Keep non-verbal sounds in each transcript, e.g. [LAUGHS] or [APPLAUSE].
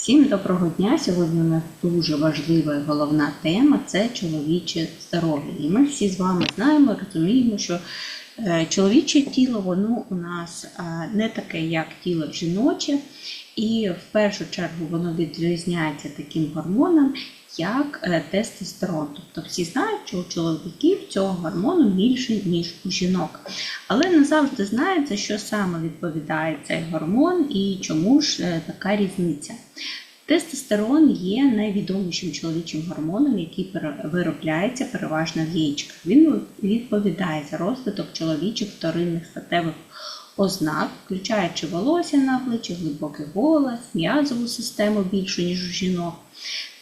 Всім доброго дня! Сьогодні у нас дуже важлива і головна тема це чоловіче здоров'я. І ми всі з вами знаємо, розуміємо, що е, чоловіче тіло воно у нас е, не таке, як тіло жіноче, і в першу чергу воно відрізняється таким гормоном, як е, тестостерон. Тобто всі знають, що у чоловіків цього гормону більше, ніж у жінок. Але не завжди знається, що саме відповідає цей гормон і чому ж е, така різниця. Тестостерон є найвідомішим чоловічим гормоном, який виробляється переважно в яєчках. Він відповідає за розвиток чоловічих вторинних статевих ознак, включаючи волосся на обличчі, глибокий голос, м'язову систему більшу, ніж у жінок.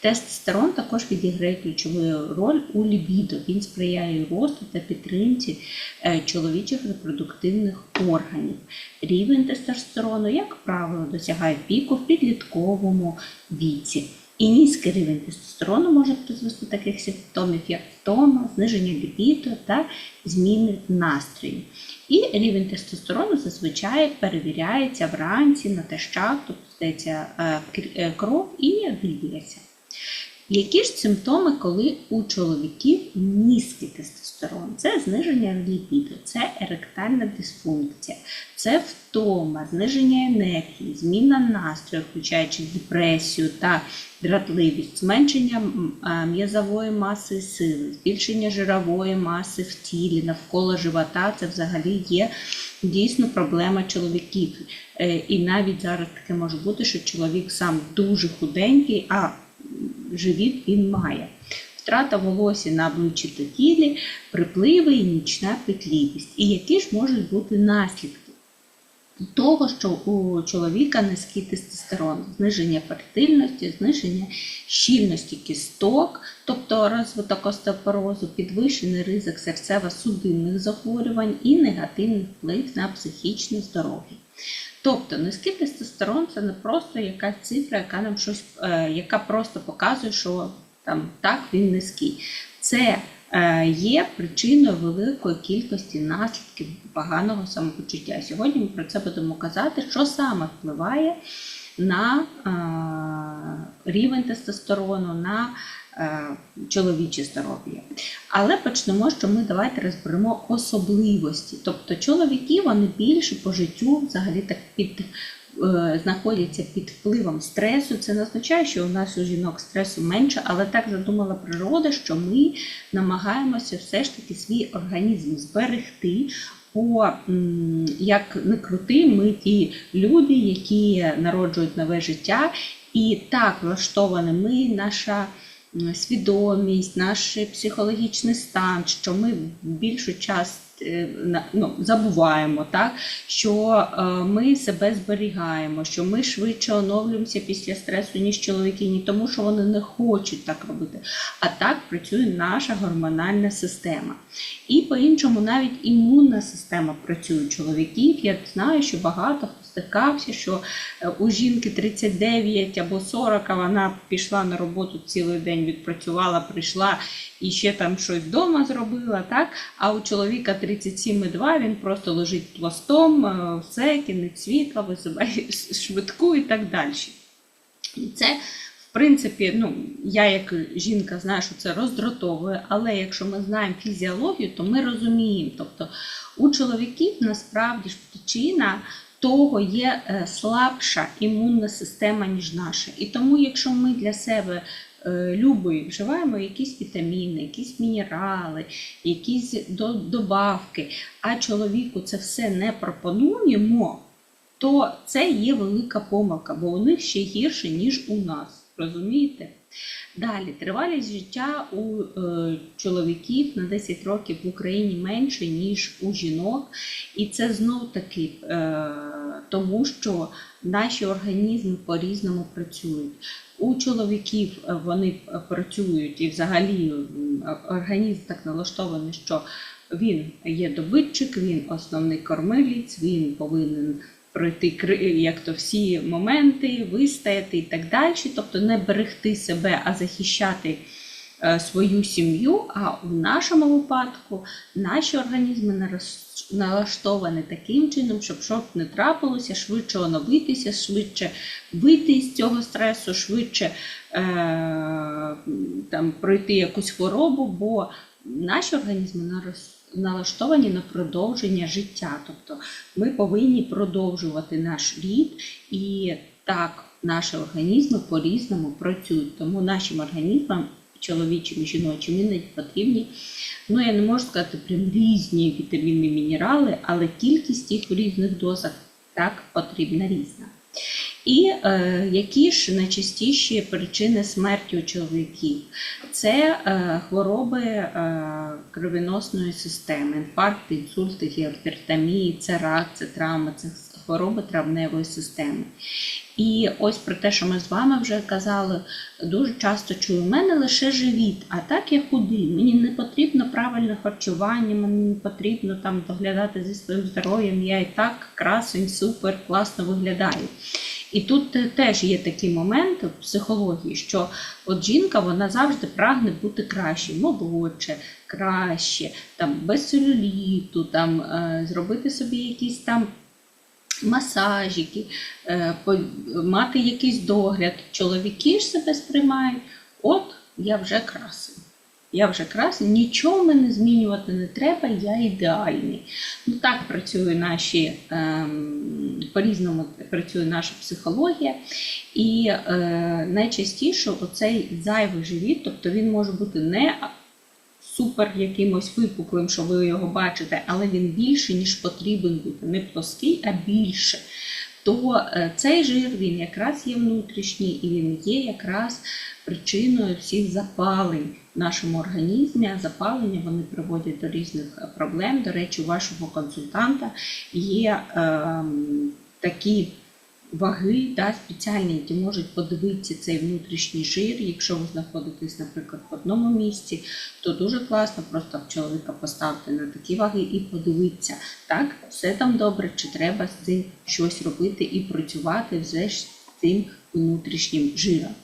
Тестостерон також відіграє ключову роль у лібідо. Він сприяє росту та підтримці е, чоловічих репродуктивних органів. Рівень тестостерону, як правило, досягає піку в підлітковому віці. І низький рівень тестостерону може призвести таких симптомів, як втома, зниження лібідо та зміни настрою. І рівень тестостерону зазвичай перевіряється вранці на тещах, тобто здається е, е, кров і вивіряється. Які ж симптоми, коли у чоловіків низький тестостерон? Це зниження ліпіду, це еректальна дисфункція, це втома, зниження енергії, зміна настрою, включаючи депресію та дратливість, зменшення м'язової маси сили, збільшення жирової маси в тілі навколо живота. Це взагалі є дійсно проблема чоловіків. Е, І навіть зараз таке може бути, що чоловік сам дуже худенький, а живіт він має. Втрата волосся на обличчі та тілі, припливи і нічна петлівість. І які ж можуть бути наслідки того, що у чоловіка низький тестостерон, зниження фертильності, зниження щільності кісток, тобто розвиток остеопорозу, підвищений ризик серцево-судинних захворювань і негативний вплив на психічне здоров'я. Тобто низький тестостерон це не просто якась цифра, яка нам щось, е, яка просто показує, що там так він низький. Це е, є причиною великої кількості наслідків поганого самопочуття. Сьогодні ми про це будемо казати, що саме впливає на е, рівень тестостерону, на чоловіче здоров'я. Але почнемо, що ми давайте розберемо особливості. Тобто чоловіки вони більше по життю взагалі так під. е, Знаходяться під впливом стресу. Це не означає, що у нас у жінок стресу менше, але так задумала природа, що ми намагаємося все ж таки свій організм зберегти. Бо як не крути, ми ті люди, які народжують нове життя, і так влаштовані ми, наша свідомість, наш психологічний стан, що ми більшу час е, ну, забуваємо, так? що е, ми себе зберігаємо, що ми швидше оновлюємося після стресу, ніж чоловіки, не тому, що вони не хочуть так робити, а так працює наша гормональна система. І по-іншому навіть імунна система працює у чоловіків. Я знаю, що багато стикався, що е, у жінки 39 або 40, вона пішла на роботу цілий день, відпрацювала, прийшла і ще там щось вдома зробила, так? А у чоловіка 37,2 він просто лежить пластом, е, все, кінець світла, визиває [LAUGHS] швидку і так далі. І це, в принципі, ну, я як жінка знаю, що це роздратовує, але якщо ми знаємо фізіологію, то ми розуміємо. Тобто у чоловіків насправді ж причина того є е, слабша імунна система, ніж наша. І тому, якщо ми для себе е, любі вживаємо якісь вітаміни, якісь мінерали, якісь добавки, а чоловіку це все не пропонуємо, то це є велика помилка, бо у них ще гірше, ніж у нас. Розумієте? Далі, тривалість життя у е, чоловіків на 10 років в Україні менше, ніж у жінок. І це знов таки е, тому, що наші організми по-різному працюють. У чоловіків е, вони працюють і взагалі організм так налаштований, що він є добитчик, він основний кормилець, він повинен пройти як то всі моменти, вистояти і так далі. Тобто не берегти себе, а захищати е, свою сім'ю, а в нашому випадку наші організми налаштовані таким чином, щоб щоб не трапилося, швидше оновитися, швидше вийти з цього стресу, швидше е, там, пройти якусь хворобу, бо наші організми нарос- налаштовані на продовження життя. Тобто ми повинні продовжувати наш рід і так наші організми по-різному працюють. Тому нашим організмам, чоловічим і жіночим, іноді потрібні. Ну, я не можу сказати прям різні вітаміни, мінерали, але кількість їх в різних дозах так потрібна різна. І е, які ж найчастіші причини смерті у чоловіків? Це е, хвороби е, кровоносної системи, інфаркти, інсульти, гіпертонії, це рак, це травма, це хвороби травневої системи. І ось про те, що ми з вами вже казали, дуже часто чую, у мене лише живіт, а так я худий. Мені не потрібно правильне харчування, мені не потрібно там доглядати зі своїм здоров'ям. Я і так красень, супер, класно виглядаю. І тут теж є такі моменти в психології, що от жінка вона завжди прагне бути краще, молодше, краще, там без целюліту, там е, зробити собі якісь там масажики, е, мати якийсь догляд. Чоловіки ж себе сприймають, от я вже красень. Я вже красень, нічого мене змінювати не треба, я ідеальний. Ну так працює наші ем, по-різному працює наша психологія. І е, найчастіше оцей зайвий живіт, тобто він може бути не супер якимось випуклим, що ви його бачите, але він більше, ніж потрібен бути. Не плоский, а більше. То е, цей жир він якраз є внутрішній і він є якраз причиною всіх запалень в нашому організмі. А запалення вони приводять до різних е, проблем. До речі, у вашого консультанта є е, такі ваги да, спеціальні, які можуть подивитися цей внутрішній жир. Якщо ви знаходитесь, наприклад, в одному місці, то дуже класно просто в чоловіка поставити на такі ваги і подивитися, так, все там добре, чи треба з цим щось робити і працювати вже з цим внутрішнім жиром.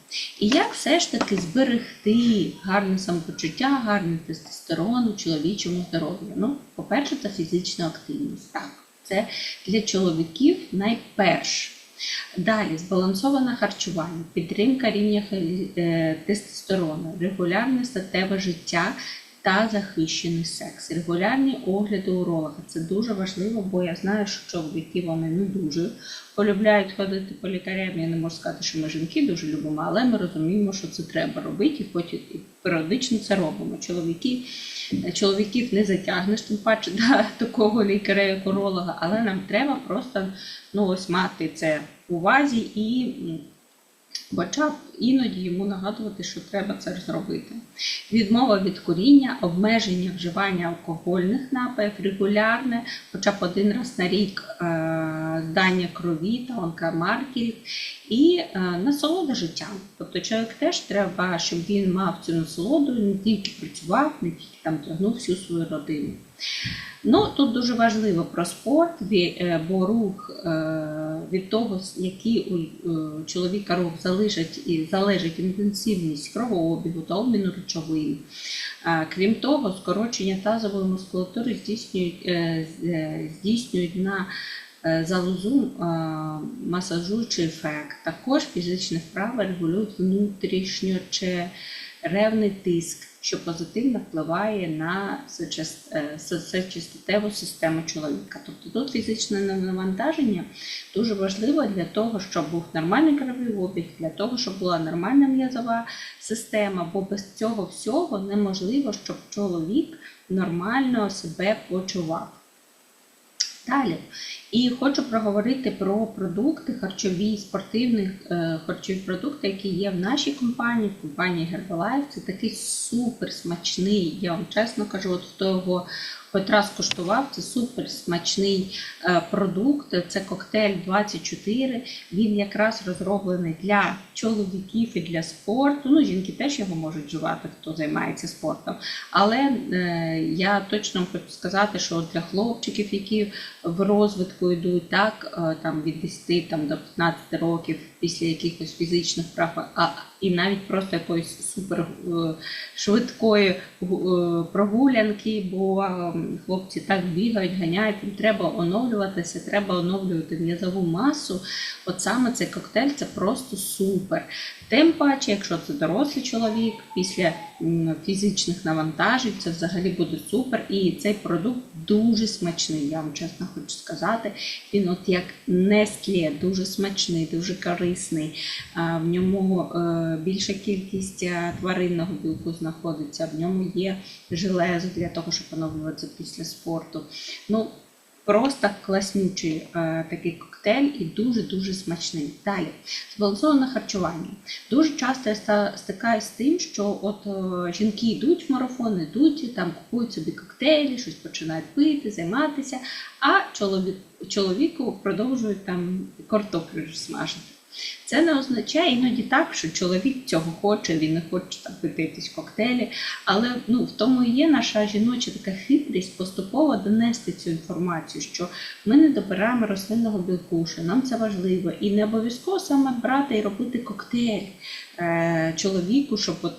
І як все ж таки зберегти гарне самопочуття, гарний тестостерон у чоловічому здоров'ю? Ну, по-перше, це фізична активність. Так, це для чоловіків найперше. Далі збалансоване харчування, підтримка рівня е, тестостерону, регулярне статеве життя та захищений секс, регулярні огляди уролога. Це дуже важливо, бо я знаю, що чоловіки вони не дуже полюбляють ходити по лікарям. Я не можу сказати, що ми жінки дуже любимо, але ми розуміємо, що це треба робити, і потім періодично це робимо. Чоловіки, чоловіків не затягнеш, тим паче [LAUGHS] до такого лікаря, як уролога, але нам треба просто ну, ось мати це увазі і б іноді йому нагадувати, що треба це зробити. Відмова від куріння, обмеження вживання алкогольних напоїв, регулярне, хоча б один раз на рік е, здання крові та онкомаркерів і е, насолода життям. Тобто чоловік теж треба, щоб він мав цю насолоду, не тільки працював, не тільки там тягнув всю свою родину. Ну, тут дуже важливо про спорт, е, бо рух від того, який у чоловіка рух залежить, і залежить інтенсивність кровообігу та обміну речовин. Крім того, скорочення тазової мускулатури здійснюють, е, е, здійснюють на е, залозу масажуючий ефект. Також фізичні вправи регулюють внутрішньочеревний тиск, що позитивно впливає на сечес- е, систему чоловіка. Тобто тут фізичне навантаження дуже важливо для того, щоб був нормальний кровий обіг, для того, щоб була нормальна м'язова система, бо без цього всього неможливо, щоб чоловік нормально себе почував. Далі. І хочу проговорити про продукти харчові, спортивні е, харчові продукти, які є в нашій компанії, в компанії Herbalife. Це такий супер смачний, я вам чесно кажу, от хто його хоч раз куштував, це супер смачний е, продукт. Це коктейль 24. Він якраз розроблений для чоловіків і для спорту. Ну, жінки теж його можуть вживати, хто займається спортом. Але е, я точно хочу сказати, що для хлопчиків, які в розвитку йдуть, так, е, там від 10 там, до 15 років після якихось фізичних прав, а і навіть просто якоїсь супер е, швидкої е, прогулянки, бо е, хлопці так бігають, ганяють, їм треба оновлюватися, треба оновлювати м'язову масу. От саме цей коктейль це просто супер. Тим паче, якщо це дорослий чоловік після фізичних навантажень, це взагалі буде супер. І цей продукт дуже смачний, я вам чесно хочу сказати. Він от як Nestlé, дуже смачний, дуже корисний. А, В ньому е, більша кількість е, тваринного білку знаходиться, в ньому є железо для того, щоб оновлюватися після спорту. Ну, Просто класнючий е, такий коктейль і дуже-дуже смачний. Далі, збалансоване харчування. Дуже часто я стикаюся з тим, що от жінки йдуть в марафон, йдуть, там купують собі коктейлі, щось починають пити, займатися, а чоловік, чоловіку продовжують там картоплю смажити. Це не означає іноді так, що чоловік цього хоче, він не хоче там пити якісь коктейлі. Але ну, в тому і є наша жіноча така хитрість поступово донести цю інформацію, що ми не добираємо рослинного білку, що нам це важливо. І не обов'язково саме брати і робити коктейль е, чоловіку, щоб от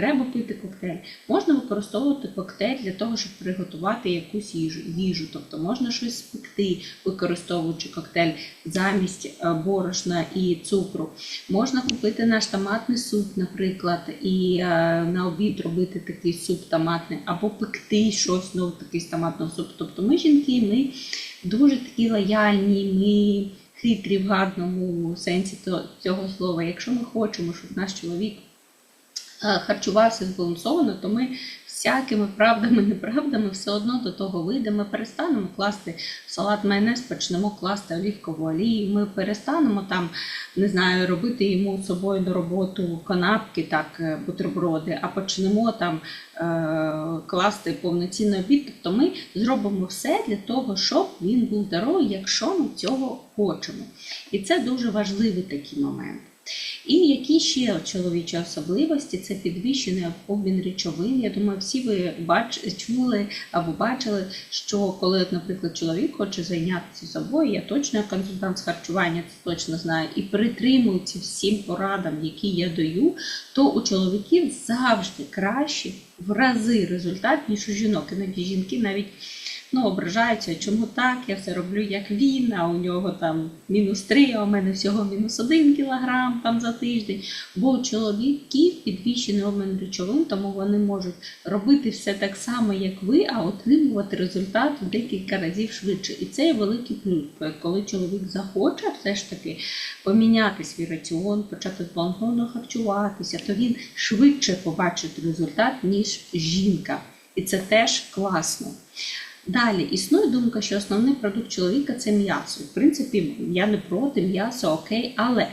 треба пити коктейль. Можна використовувати коктейль для того, щоб приготувати якусь їжу. їжу. Тобто можна щось спекти, використовуючи коктейль замість е, борошна і цукру. Можна купити наш томатний суп, наприклад, і е, на обід робити такий суп томатний, або пекти щось ну, такий з томатного супу. Тобто ми жінки, ми дуже такі лояльні, ми хитрі в гарному сенсі цього слова. Якщо ми хочемо, щоб наш чоловік харчувався збалансовано, то ми всякими правдами, неправдами все одно до того вийдемо. Перестанемо класти салат майонез, почнемо класти олівкову олію. Ми перестанемо там, не знаю, робити йому з собою на роботу канапки, так, е, бутерброди, а почнемо там е, класти повноцінний обід. Тобто ми зробимо все для того, щоб він був здоровий, якщо ми цього хочемо. І це дуже важливий такий момент. І які ще чоловічі особливості? Це підвищений обмін речовин. Я думаю, всі ви бач, чули або бачили, що коли, наприклад, чоловік хоче зайнятися собою, я точно консультант з харчування це точно знаю, і притримується всім порадам, які я даю, то у чоловіків завжди краще в рази результат, ніж у жінок. Іноді жінки навіть ну, ображаються, чому так, я все роблю як він, а у нього там мінус 3, а у мене всього мінус 1 кілограм там за тиждень. Бо у чоловіків підвищений обмін речовин, тому вони можуть робити все так само, як ви, а отримувати результат в декілька разів швидше. І це є великий плюс, коли чоловік захоче все ж таки поміняти свій раціон, почати збалансовано харчуватися, то він швидше побачить результат, ніж жінка. І це теж класно. Далі існує думка, що основний продукт чоловіка це м'ясо. В принципі, я не проти м'ясо, окей, але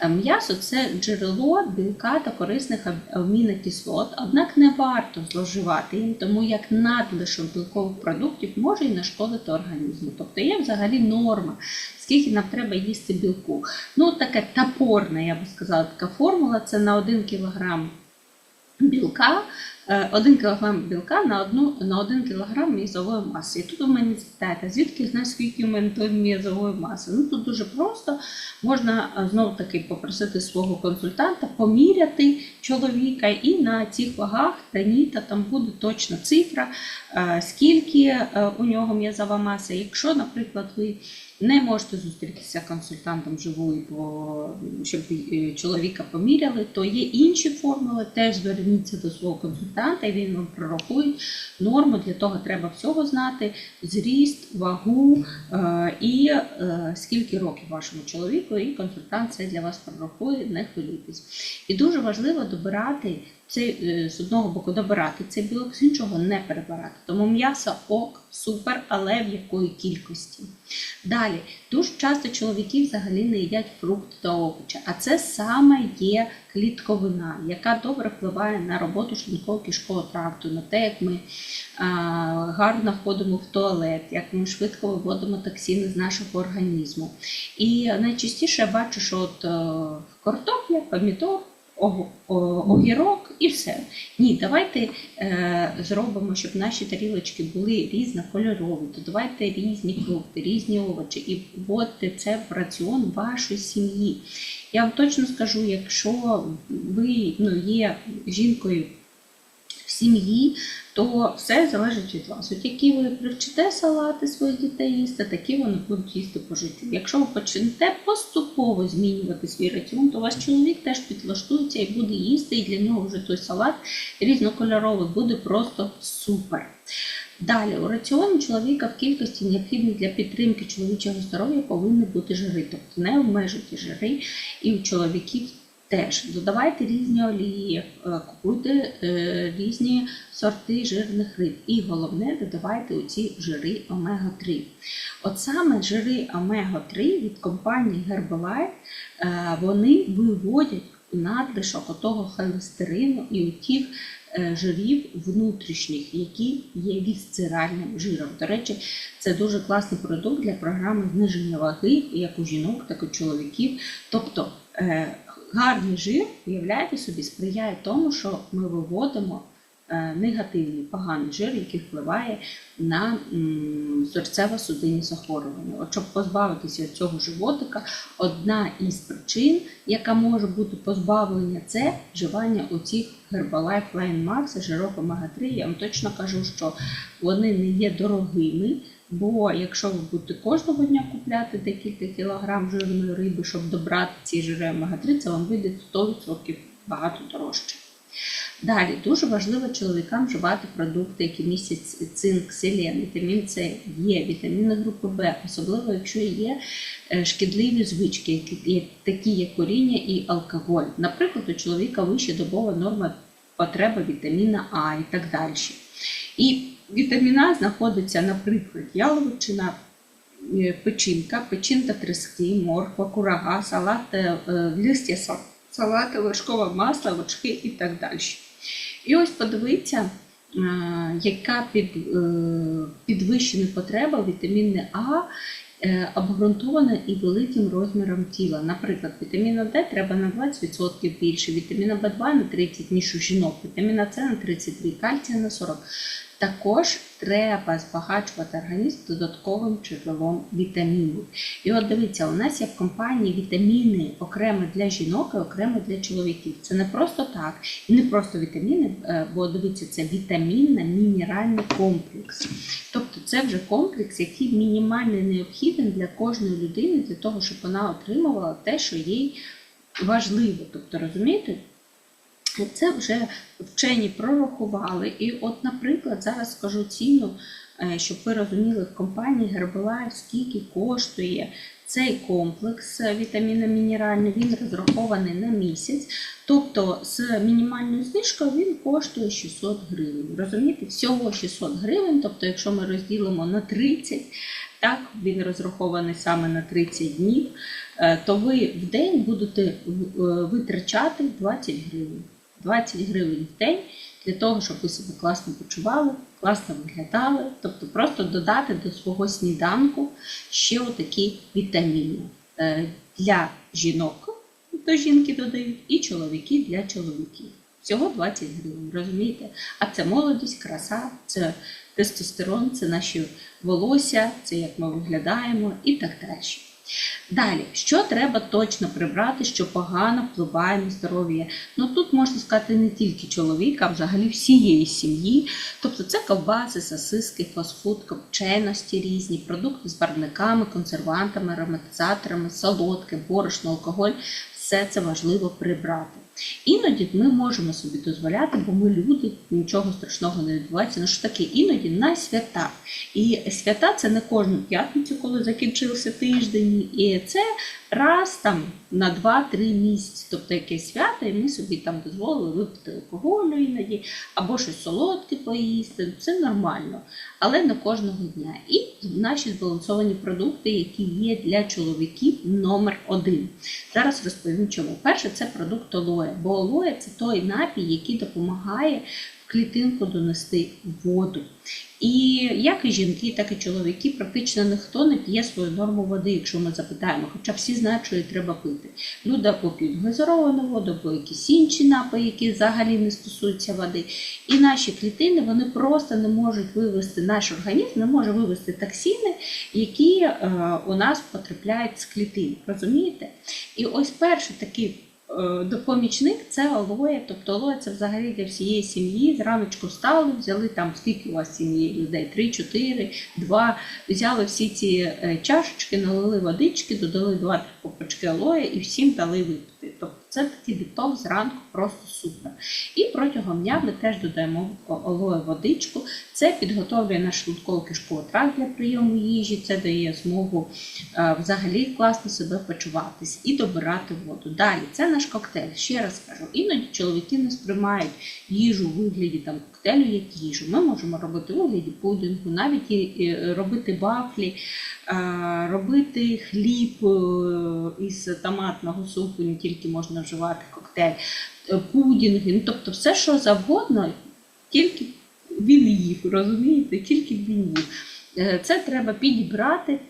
е, м'ясо це джерело білка та корисних амінокислот, однак не варто зловживати їм, тому як надлишок білкових продуктів може і нашкодити організму. Тобто є взагалі норма, скільки нам треба їсти білку. Ну, таке топорне, я би сказала, така формула це на 1 кілограм білка, 1 кг білка на, одну, на 1 кг м'язової маси. І тут у мене запитаєте, звідки знаю, скільки у мене тої м'язової маси? Ну тут дуже просто. Можна е, знову таки попросити свого консультанта поміряти чоловіка, і на цих вагах таніта там буде точна цифра, е, скільки е, у нього м'язова маса. Якщо, наприклад, ви не можете зустрітися консультантом живою, бо щоб е, чоловіка поміряли, то є інші формули. Теж зверніться до свого консультанта, і він вам прорахує норму. Для того треба всього знати: зріст, вагу е, і е, скільки років вашому чоловіку, і консультант це для вас прорахує, не хвилюйтесь. І дуже важливо добирати цей е, з одного боку добирати цей білок, з іншого не перебирати. Тому м'ясо ок, супер, але в якої кількості. Далі, дуже часто чоловіки взагалі не їдять фрукти та овочі, а це саме є клітковина, яка добре впливає на роботу шлунково-кишкового тракту, на те, як ми а, гарно ходимо в туалет, як ми швидко виводимо токсини з нашого організму. І найчастіше я бачу, що от е, картопля, помідор, огірок і все. Ні, давайте е, зробимо, щоб наші тарілочки були різнокольорові, то давайте різні фрукти, різні овочі і вводьте це в раціон вашої сім'ї. Я вам точно скажу, якщо ви ну, є жінкою сім'ї, то все залежить від вас. От які ви привчите салати своїх дітей їсти, такі вони будуть їсти по життю. Якщо ви почнете поступово змінювати свій раціон, то ваш чоловік теж підлаштується і буде їсти, і для нього вже той салат різнокольоровий буде просто супер. Далі, у раціоні чоловіка в кількості необхідних для підтримки чоловічого здоров'я повинні бути жири, тобто не обмежуйте жири і у чоловіків теж. Додавайте різні олії, е, купуйте е, різні сорти жирних риб. І головне, додавайте оці жири омега-3. От саме жири омега-3 від компанії Herbalife, е, вони виводять надлишок отого холестерину і тих жирів внутрішніх, які є вісцеральним жиром. До речі, це дуже класний продукт для програми зниження ваги, як у жінок, так і у чоловіків. Тобто гарний жир, уявляєте собі, сприяє тому, що ми виводимо е, негативний поганий жир, який впливає на серцево-судинні захворювання. От щоб позбавитися цього животика, одна із причин, яка може бути позбавлення, це вживання оцих Herbalife Line Max, жирок омега-3. Я вам точно кажу, що вони не є дорогими. Бо якщо ви будете кожного дня купляти декілька кілограм жирної риби, щоб добрати ці жири омега-3, це вам вийде 100% багато дорожче. Далі дуже важливо чоловікам вживати продукти, які містять цинк, селен, вітамін С, Є, вітаміни групи Б, особливо якщо є е, шкідливі звички, такі як коріння і алкоголь. Наприклад, у чоловіка вища добова норма потреби вітаміна А і так далі. І вітаміна знаходиться, наприклад, яловичина, е, печінка, печінка трески, морква, курага, салат, е, е, листя салати, вершкове масло, вершки і так далі. І ось подивіться, яка під, підвищена потреба вітаміну А обґрунтована і великим розміром тіла. Наприклад, вітаміну Д треба на 20% більше, вітаміна В2 на 30, ніж у жінок, вітаміна С на 33, кальція на 40. Також треба збагачувати організм додатковим джерелом вітамінів. І от дивіться, у нас є в компанії вітаміни окремо для жінок і окремо для чоловіків. Це не просто так, і не просто вітаміни, е, бо дивіться, це вітамінно-мінеральний комплекс. Тобто це вже комплекс, який мінімально необхідний для кожної людини, для того, щоб вона отримувала те, що їй важливо. Тобто, розумієте? Це вже вчені прорахували. І, от, наприклад, зараз скажу ціну, е, щоб ви розуміли в компанії Herbalife, скільки коштує цей комплекс вітаміно-мінеральний. Він розрахований на місяць. Тобто з мінімальною знижкою він коштує 600 гривень. Розумієте, всього 600 гривень. Тобто, якщо ми розділимо на 30, так, він розрахований саме на 30 днів, е, то ви в день будете е, витрачати 20 гривень. 20 гривень в день для того, щоб ви себе класно почували, класно виглядали, тобто просто додати до свого сніданку ще отакі вітаміни Е, для жінок, до жінки додають, і чоловіки для чоловіків. Всього 20 гривень, розумієте? А це молодість, краса, це тестостерон, це наші волосся, це як ми виглядаємо і так далі. Далі, що треба точно прибрати, що погано впливає на здоров'я? Ну тут можна сказати не тільки чоловіка, а взагалі всієї сім'ї. Тобто це ковбаси, сосиски, фастфуд, копченості різні, продукти з барвниками, консервантами, ароматизаторами, солодке, борошно, алкоголь. Все це важливо прибрати. Іноді ми можемо собі дозволяти, бо ми люди, нічого страшного не відбувається. Ну що таке? Іноді на свята. І свята це не кожну п'ятницю, коли закінчився тиждень, і це раз там на 2-3 місяці, тобто якесь свято, і ми собі там дозволили випити алкоголю іноді, або щось солодке поїсти. Це нормально, але не кожного дня. І наші збалансовані продукти, які є для чоловіків, номер один. Зараз розповім чому. Перше, це продукт алоє, бо алоє це той напій, який допомагає в клітинку донести воду. І як і жінки, так і чоловіки, практично ніхто не п'є свою норму води, якщо ми запитаємо, хоча всі знають, що її треба пити. Люди або п'ють воду, або якісь інші напої, які взагалі не стосуються води. І наші клітини вони просто не можуть вивести, наш організм не може вивести токсини, які е, у нас потрапляють з клітин. Розумієте? І ось перший такий допомічник це алоє. Тобто алоє це взагалі для всієї сім'ї. Зраночку встали, взяли там скільки у вас сім'ї людей? Три, чотири, два. Взяли всі ці е, чашечки, налили водички, додали два копочки алоє і всім дали випити. Тобто це такий детокс зранку просто супер. І протягом дня ми теж додаємо олою водичку. Це підготовлює наш шлунково-кишковий тракт для прийому їжі, це дає змогу е, взагалі класно себе почуватись і добирати воду. Далі це наш коктейль. Ще раз кажу, іноді чоловіки не сприймають їжу у вигляді там коктейлю як їжу. Ми можемо робити вигляді пудингу, навіть робити вафлі, е, робити хліб е, із томатного супу, не тільки можна вживати коктейль, е, пудінги, ну тобто все, що завгодно, тільки він їв, розумієте, тільки він. Е, Це треба підібрати.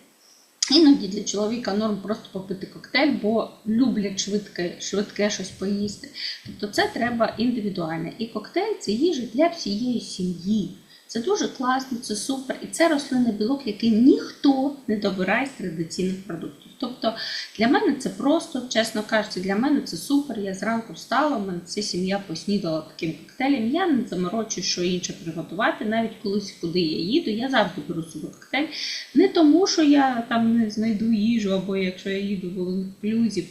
Іноді для чоловіка норм просто попити коктейль, бо люблять швидке, швидке щось поїсти. Тобто це треба індивідуально. І коктейль це їжа для всієї сім'ї. Це дуже класно, це супер. І це рослинний білок, який ніхто не добирає з традиційних продуктів. Тобто для мене це просто, чесно кажучи, для мене це супер. Я зранку встала, в мене вся сім'я поснідала таким коктейлем. Я не заморочую, що інше приготувати. Навіть колись, куди я їду, я завжди беру собі коктейль. Не тому, що я там не знайду їжу, або якщо я їду в Волинськ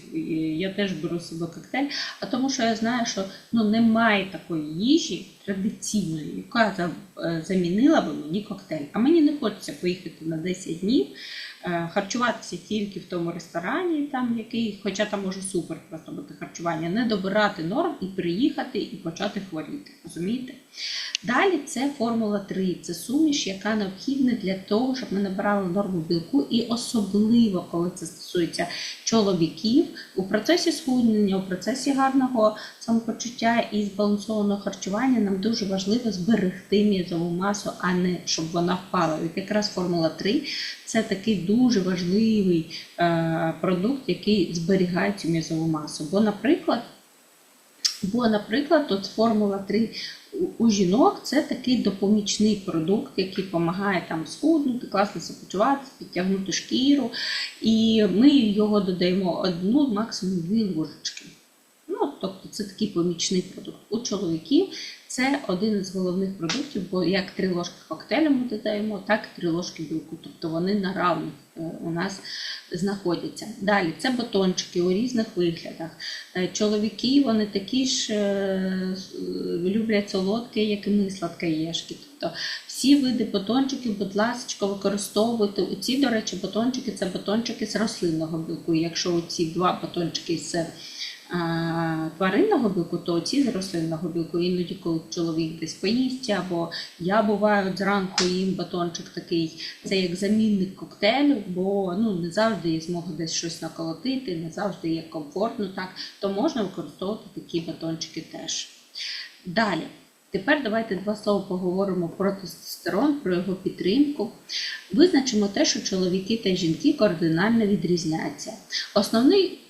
я теж беру собі коктейль, а тому, що я знаю, що ну немає такої їжі традиційної, яка е, замінила би мені коктейль. А мені не хочеться поїхати на 10 днів. Е, Харчуватися тільки в тому ресторані, там який, хоча там може супер просто бути харчування, не добирати норм і приїхати і почати хворіти. Розумієте? Далі це формула 3. Це суміш, яка необхідна для того, щоб ми набирали норму білку, і особливо, коли це стосується чоловіків, у процесі схуднення, у процесі гарного самопочуття і збалансованого харчування нам дуже важливо зберегти м'язову масу, а не щоб вона впала. От якраз формула 3 це такий дуже важливий е, продукт, який зберігає цю м'язову масу. Бо, наприклад, Бо, наприклад, от формула 3 у- жінок це такий допомічний продукт, який допомагає там схуднути, класно себе почуватися, підтягнути шкіру. І ми його додаємо одну, максимум дві ложечки. Ну, тобто це такий помічний продукт. У чоловіків це один із головних продуктів, бо як три ложки коктейлю ми додаємо, так і три ложки білку. Тобто вони на равних е, у нас знаходяться. Далі це батончики у різних виглядах. Е, Чоловіки вони такі ж е, люблять солодке, як і ми сладкоєшки. Тобто всі види батончиків, будь ласка, використовуйте. Ці, до речі, батончики це батончики з рослинного білку. Якщо ці два батончики з тваринного білку, то ці з рослинного білку. Іноді, коли чоловік десь поїсть, або я буваю зранку їм батончик такий, це як замінник коктейлю, бо ну не завжди є змога десь щось наколотити, не завжди є комфортно, так то можна використовувати такі батончики теж. Далі. Тепер давайте два слова поговоримо про тестостерон, про його підтримку. Визначимо те, що чоловіки та жінки кардинально відрізняються. Основний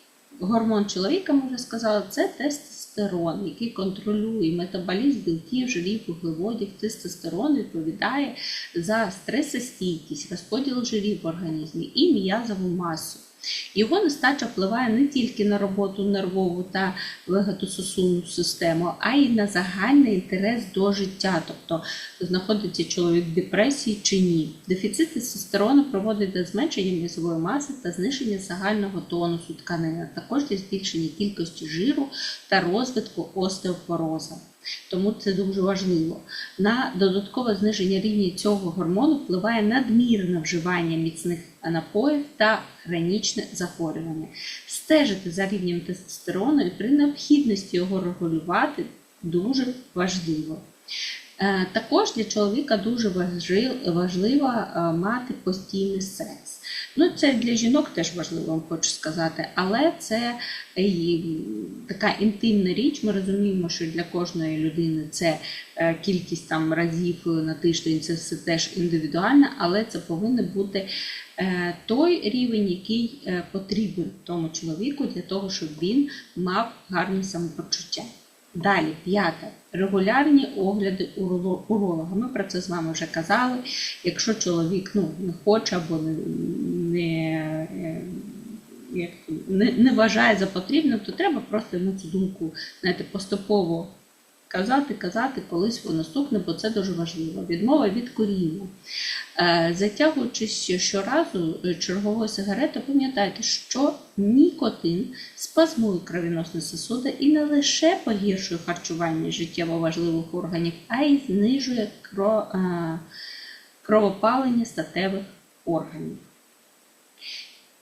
гормон чоловіка, ми вже сказали, це тестостерон, який контролює метаболізм білків, жирів, вуглеводів. Тестостерон відповідає за стресостійкість, розподіл жирів в організмі і м'язову масу. Його нестача впливає не тільки на роботу нервову та вегетососудну систему, а й на загальний інтерес до життя, тобто знаходиться чоловік в депресії чи ні. Дефіцит тестостерону приводить до зменшення м'язової маси та зниження загального тонусу тканини, а також до збільшення кількості жиру та розвитку остеопороза. Тому це дуже важливо. На додаткове зниження рівня цього гормону впливає надмірне вживання міцних напоїв та хронічне захворювання. Стежити за рівнем тестостерону і при необхідності його регулювати дуже важливо. Е, Також для чоловіка дуже важливо е, мати постійний секс. Ну, це для жінок теж важливо, хочу сказати, але це така інтимна річ. Ми розуміємо, що для кожної людини це е, кількість там разів на тиждень, це все теж індивідуально, але це повинен бути е, той рівень, який е, потрібен тому чоловіку для того, щоб він мав гарне самопочуття. Далі, п'яте. Регулярні огляди уроло- уролога. Ми про це з вами вже казали. Якщо чоловік ну, не хоче або не, не, е, не, не вважає за потрібним, то треба просто йому цю думку знаєте, поступово казати, казати, колись воно стукне, бо це дуже важливо. Відмова від коріння. Е, Затягуючись щоразу е, черговою сигаретою, пам'ятайте, що нікотин спазмує кровіносні сосуди і не лише погіршує харчування життєво важливих органів, а й знижує е, кровопалення статевих органів.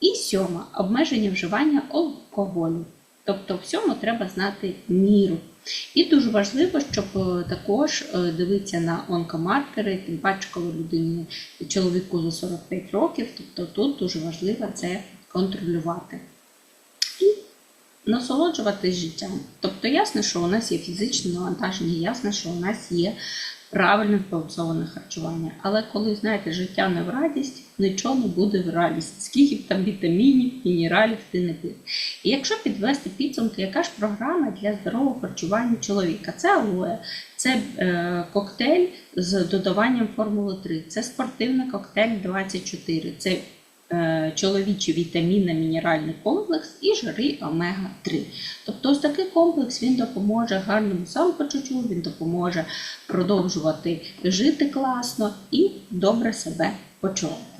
І сьома обмеження вживання алкоголю. Тобто всьому треба знати міру. І дуже важливо, щоб е, також е, дивитися на онкомаркери, тим паче, коли людині чоловіку за 45 років, тобто тут дуже важливо це контролювати. І насолоджуватись життям. Тобто ясно, що у нас є фізичне навантаження, ясно, що у нас є правильне збалансоване харчування. Але коли, знаєте, життя не в радість, нічого не буде в радість. Скільки б там вітамінів, мінералів ти не пив. І якщо підвести підсумки, яка ж програма для здорового харчування чоловіка? Це алоє, це е, коктейль з додаванням формули 3, це спортивний коктейль 24, це е, чоловічий вітамінно-мінеральний комплекс і жири омега-3. Тобто ось такий комплекс він допоможе гарному самопочуттю, він допоможе продовжувати жити класно і добре себе почувати.